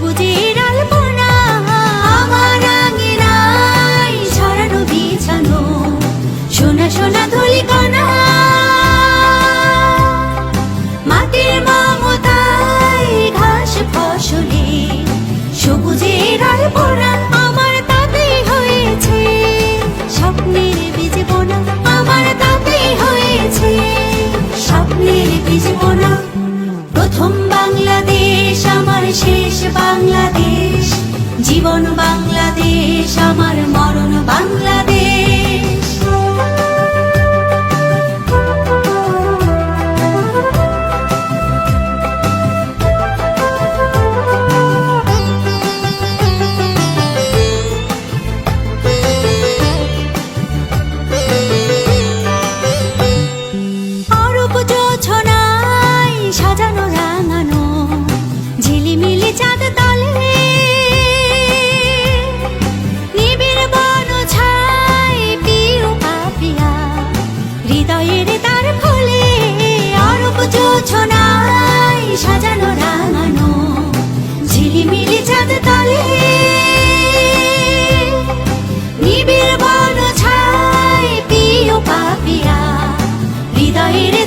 সবুজের আলপনা, আমার আঙিনায় ছড়ানো বিছানো সোনা মাটির মমতায় ঘাস ফসলে সবুজের আমার তাতেই হয়েছে স্বপ্নের বীজ বোনা, আমার তাতেই হয়েছে স্বপ্নের বীজ বোনা। প্রথম বাংলাদেশ। আমার সাজানো রাঙানো ঝিলিমিলি চাঁদ তলে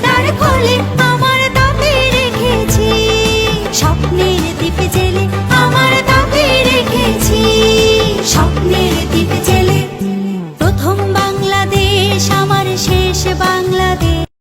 দ্বার খোলে আমার